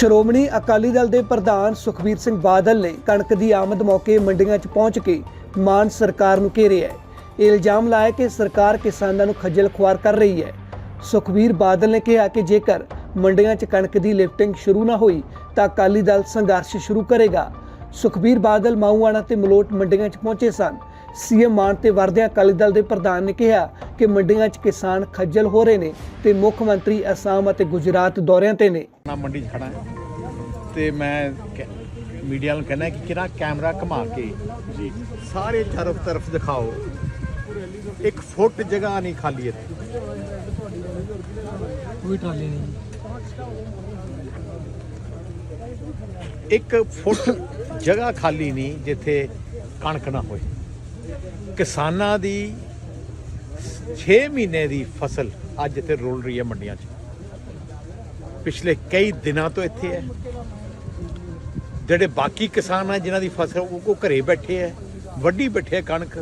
ਸ਼੍ਰੋਮਣੀ ਅਕਾਲੀ ਦਲ ਦੇ ਪ੍ਰਧਾਨ ਸੁਖਬੀਰ ਸਿੰਘ ਬਾਦਲ ਨੇ ਕਣਕ ਦੀ ਆਮਦ ਮੌਕੇ ਮੰਡੀਆਂ 'ਚ ਪਹੁੰਚ ਕੇ ਮਾਨ ਸਰਕਾਰ ਨੂੰ ਘੇਰਿਆ ਹੈ। ਇਹ ਇਲਜ਼ਾਮ ਲਾਇਆ ਕਿ ਸਰਕਾਰ ਕਿਸਾਨਾਂ ਨੂੰ ਖੱਜਲ ਖੁਆਰ ਕਰ ਰਹੀ ਹੈ। ਸੁਖਬੀਰ ਬਾਦਲ ਨੇ ਕਿਹਾ ਕਿ ਜੇਕਰ ਮੰਡੀਆਂ 'ਚ ਕਣਕ ਦੀ ਲਿਫਟਿੰਗ ਸ਼ੁਰੂ ਨਾ ਹੋਈ ਤਾਂ ਅਕਾਲੀ ਦਲ ਸੰਘਰਸ਼ ਸ਼ੁਰੂ ਕਰੇਗਾ। ਸੁਖਬੀਰ ਬਾਦਲ ਮਾਊਆਣਾ ਤੇ ਮਲੋਟ ਮੰਡੀਆਂ 'ਚ ਪਹੁੰਚੇ ਸਨ। ਸੀਐਮ ਮਾਨ ਤੇ ਵਰਦਿਆਂ ਅਕਾਲੀ ਦਲ ਦੇ ਪ੍ਰਧਾਨ ਨੇ ਕਿਹਾ ਕਿ ਮੰਡੀਆਂ 'ਚ ਕਿਸਾਨ ਖੱਜਲ ਹੋ ਰਹੇ ਨੇ ਤੇ ਮੁੱਖ ਮੰਤਰੀ ਅਸਾਮ ਅਤੇ ਗੁਜਰਾਤ ਦੌਰਿਆਂ ਤੇ ਨੇ। ਨਾ ਮੰਡੀ 'ਚ ਖੜਾ ਹਾਂ ਤੇ ਮੈਂ ਮੀਡੀਆ ਨੂੰ ਕਹਿੰਦਾ ਕਿ ਕਿਹੜਾ ਕੈਮਰਾ ਘੁਮਾ ਕੇ ਜੀ। ਸਾਰੇ ਚਾਰੋਂ ਤਰਫ ਦਿਖਾਓ। ਇੱਕ ਫੁੱਟ ਜਗ੍ਹਾ ਨਹੀਂ ਖਾਲੀ ਇੱਥੇ। ਕੋਈ ਟਰਾਲੀ ਨਹੀਂ। ਇੱਕ ਫੁੱਟ ਜਗ੍ਹਾ ਖਾਲੀ ਨਹੀਂ ਜਿੱਥੇ ਕਣਕ ਨਾ ਹੋਏ। ਕਿਸਾਨਾਂ ਦੀ 6 ਮਹੀਨੇ ਦੀ ਫਸਲ ਅੱਜ ਇੱਥੇ ਰੋਲ ਰਹੀ ਹੈ ਮੰਡੀਆਂ 'ਚ। ਪਿਛਲੇ ਕਈ ਦਿਨਾਂ ਤੋਂ ਇੱਥੇ ਹੈ। ਜਿਹੜੇ ਬਾਕੀ ਕਿਸਾਨ ਆ, ਜਿਨ੍ਹਾਂ ਦੀ ਫਸਲ ਉਹ ਕੋ ਘਰੇ ਬੈਠੇ ਹੈ ਵੱਡੀ ਬੈਠੇ ਕਣਕ,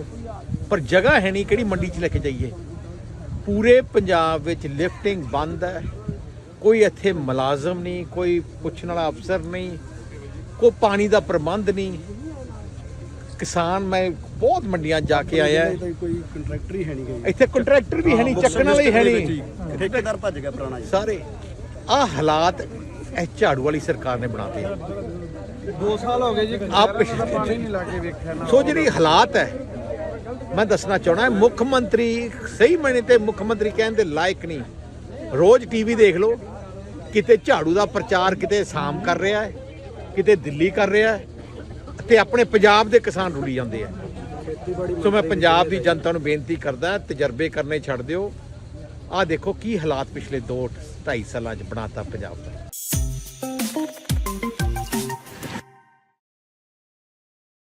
ਪਰ ਜਗ੍ਹਾ ਹੈ ਨਹੀਂ ਕਿਹੜੀ ਮੰਡੀ 'ਚ ਲੈ ਕੇ ਜਾਈਏ। ਪੂਰੇ ਪੰਜਾਬ ਵਿੱਚ ਲਿਫਟਿੰਗ ਬੰਦ ਹੈ। ਕੋਈ ਇੱਥੇ ਮੁਲਾਜ਼ਮ ਨਹੀਂ, ਕੋਈ ਪੁੱਛਣ ਵਾਲਾ ਅਫਸਰ ਨਹੀਂ ਕੋਈ ਪਾਣੀ ਦਾ ਪ੍ਰਬੰਧ ਨਹੀਂ। ਕਿਸਾਨ ਮੈਂ ਬਹੁਤ ਮੰਡੀਆਂ ਜਾ ਕੇ ਆਇਆ। ਕੋਈ ਕੰਟਰੈਕਟਰ ਹੀ ਹੈ ਨਹੀਂ ਗਈ ਇੱਥੇ ਕੰਟਰੈਕਟਰ ਵੀ ਹੈ ਨਹੀਂ ਚੱਕਣ ਵਾਲੇ ਹੀ ਹੈ ਨਹੀਂ। ਠੇਕੇਦਾਰ ਭੱਜ ਗਿਆ ਪੁਰਾਣਾ ਜੀ ਸਾਰੇ ਆ ਹਾਲਾਤ ਇਹ ਝਾੜੂ ਵਾਲੀ ਸਰਕਾਰ ਨੇ ਬਣਾਤੇ। 2 ਸਾਲ ਹੋ ਗਏ ਜੀ ਆਪ ਪਿਛਲੇ ਪਾਣੀ ਨਹੀਂ ਲਾ ਕੇ ਵੇਖਿਆ ਨਾ। ਸੋ ਜਿਹੜੀ ਹਾਲਾਤ ਹੈ ਮੈਂ ਦੱਸਣਾ ਚਾਹਣਾ ਮੁੱਖ ਮੰਤਰੀ ਸਹੀ ਮੈਨੇ ਤੇ ਮੁੱਖ ਮੰਤਰੀ ਕਹਿਣ ਦੇ ਲਾਇਕ ਨਹੀਂ। ਰੋਜ਼ ਟੀਵੀ ਦੇਖ ਲਓ ਕਿਤੇ ਝਾੜੂ ਦਾ ਪ੍ਰਚਾਰ ਕਿਤੇ ਸਾਮ ਕਰ ਰਿਹਾ ਹੈ। ਕਿਤੇ ਦਿੱਲੀ ਕਰ ਰਿਹਾ ਹੈ ਤੇ ਆਪਣੇ ਪੰਜਾਬ ਦੇ ਕਿਸਾਨ ਰੁਲੀ ਜਾਂਦੇ ਆ। ਸੋ ਮੈਂ ਪੰਜਾਬ ਦੀ ਜਨਤਾ ਨੂੰ ਬੇਨਤੀ ਕਰਦਾ, ਤਜਰਬੇ ਕਰਨੇ ਛੱਡ ਦਿਓ। ਆਹ ਦੇਖੋ ਕੀ ਹਾਲਾਤ ਪਿਛਲੇ 2 2.5 ਸਾਲਾਂ 'ਚ ਬਣਾਤਾ ਪੰਜਾਬ ਦਾ।